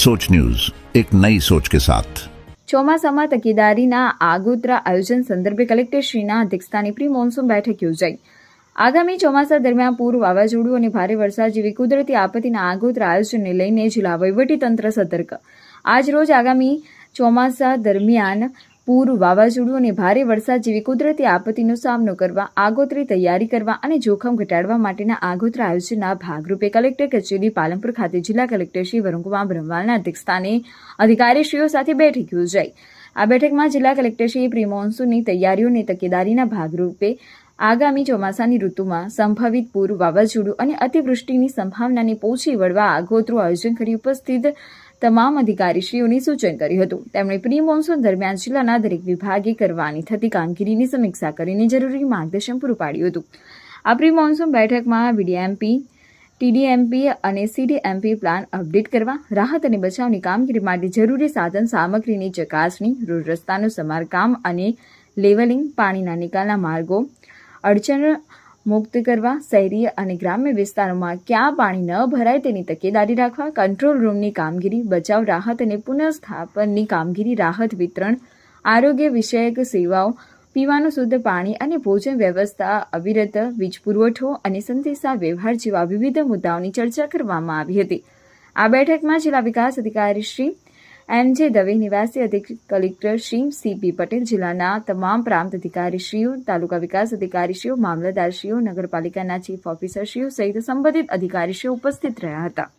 सोच न्यूज एक नई सोच के साथ ચોમાસામાં તકેદારીના આગોતરા આયોજન સંદર્ભે કલેક્ટરશ્રીના અધ્યક્ષસ્થાને પ્રી મોન્સૂન બેઠક યોજાઈ આગામી ચોમાસા દરમિયાન પૂર વાવાઝોડું અને ભારે વરસાદ જેવી કુદરતી આપત્તિના આગોતરા આયોજનને લઈને જિલ્લા વહીવટીતંત્ર સતર્ક આજરોજ આગામી ચોમાસા દરમિયાન પૂર, વાવાઝોડું અને ભારે વરસાદ જેવી કુદરતી આપત્તિનો સામનો કરવા, આગોતરી તૈયારી કરવા અને જોખમ ઘટાડવા માટેના આગોતરા આયોજનના ભાગરૂપે કલેક્ટર કચેરી પાલનપુર ખાતે જિલ્લા કલેક્ટર શ્રી વરુણકુમાર બ્રહ્માલના અધ્યક્ષસ્થાને અધિકારીશ્રીઓ સાથે બેઠક યોજાઈ. આ બેઠકમાં જિલ્લા કલેક્ટરશ્રીએ પ્રી મોન્સૂનની તૈયારીઓની તકેદારીના ભાગરૂપે આગામી ચોમાસાની ઋતુમાં સંભવિત પૂર, વાવાઝોડું અને અતિવૃષ્ટિની સંભાવનાને પહોંચી વળવા આગોતરું આયોજન કરી ઉપસ્થિત તમામ અધિકારીશ્રીઓને સૂચન કર્યું હતું. તેમણે પ્રી મોન્સૂન દરમિયાન જિલ્લાના દરેક વિભાગે કરવાની થતી કામગીરીની સમીક્ષા કરીને જરૂરી માર્ગદર્શન પૂરું પાડ્યું હતું. આ પ્રી મોન્સૂન બેઠકમાં વીડીએમપી, ટીડીએમપી અને સીડીએમપી પ્લાન અપડેટ કરવા, રાહત અને બચાવની કામગીરી માટે જરૂરી સાધન સામગ્રીની ચકાસણી, રોડ રસ્તાનું સમારકામ અને લેવલિંગ, પાણીના નિકાલના માર્ગો, અડચણ મુક્ત કરવા શહેરી અને ગ્રામ્ય વિસ્તારોમાં ક્યાં પાણી ન ભરાય તેની તકેદારી રાખવા કંટ્રોલ રૂમની કામગીરી બચાવ, રાહત અને પુનઃસ્થાપનની કામગીરી, રાહત વિતરણ, આરોગ્ય વિષયક સેવાઓ, પીવાનું શુદ્ધ પાણી અને ભોજન વ્યવસ્થા, અવિરત વીજ પુરવઠો અને સંદેશા વ્યવહાર જેવા વિવિધ મુદ્દાઓની ચર્ચા કરવામાં આવી હતી. આ બેઠકમાં જિલ્લા વિકાસ અધિકારી શ્રી એમ જે દવે નિવાસી અધિક, કલેક્ટર શ્રી સીપી પટેલ જિલ્લાના તમામ પ્રાંત અધિકારીશ્રીઓ, તાલુકા વિકાસ અધિકારીશ્રીઓ, મામલતદારશ્રીઓ, નગરપાલિકાના ચીફ ઓફિસરશ્રીઓ સહિત સંબંધિત અધિકારીશ્રીઓ ઉપસ્થિત રહ્યા હતા.